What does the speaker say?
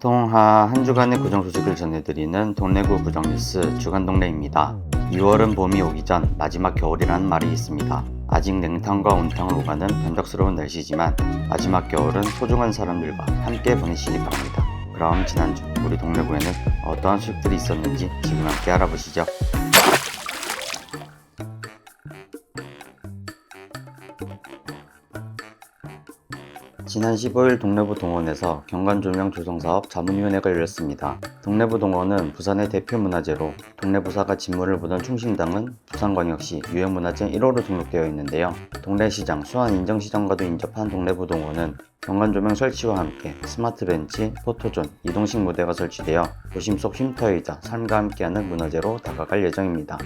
통하 한 주간의 구정 소식을 전해드리는 동래구 구정뉴스 주간 동래입니다. 2월은 봄이 오기 전 마지막 겨울이라는 말이 있습니다. 아직 냉탕과 온탕을 오가는 변덕스러운 날씨지만 마지막 겨울은 소중한 사람들과 함께 보내시기 바랍니다. 그럼 지난주 우리 동래구에는 어떠한 소식들이 있었는지 지금 함께 알아보시죠. 지난 15일 동래부 동원에서 경관조명 조성사업 자문위원회가 열렸습니다. 동래부 동원은 부산의 대표 문화재로 동래부사가 진물을 보던 충신당은 부산광역시 유형문화재 1호로 등록되어 있는데요. 동래시장, 수안인정시장과도 인접한 동래부 동원은 경관조명 설치와 함께 스마트 벤치, 포토존, 이동식 무대가 설치되어 도심 속 쉼터이자 삶과 함께하는 문화재로 다가갈 예정입니다.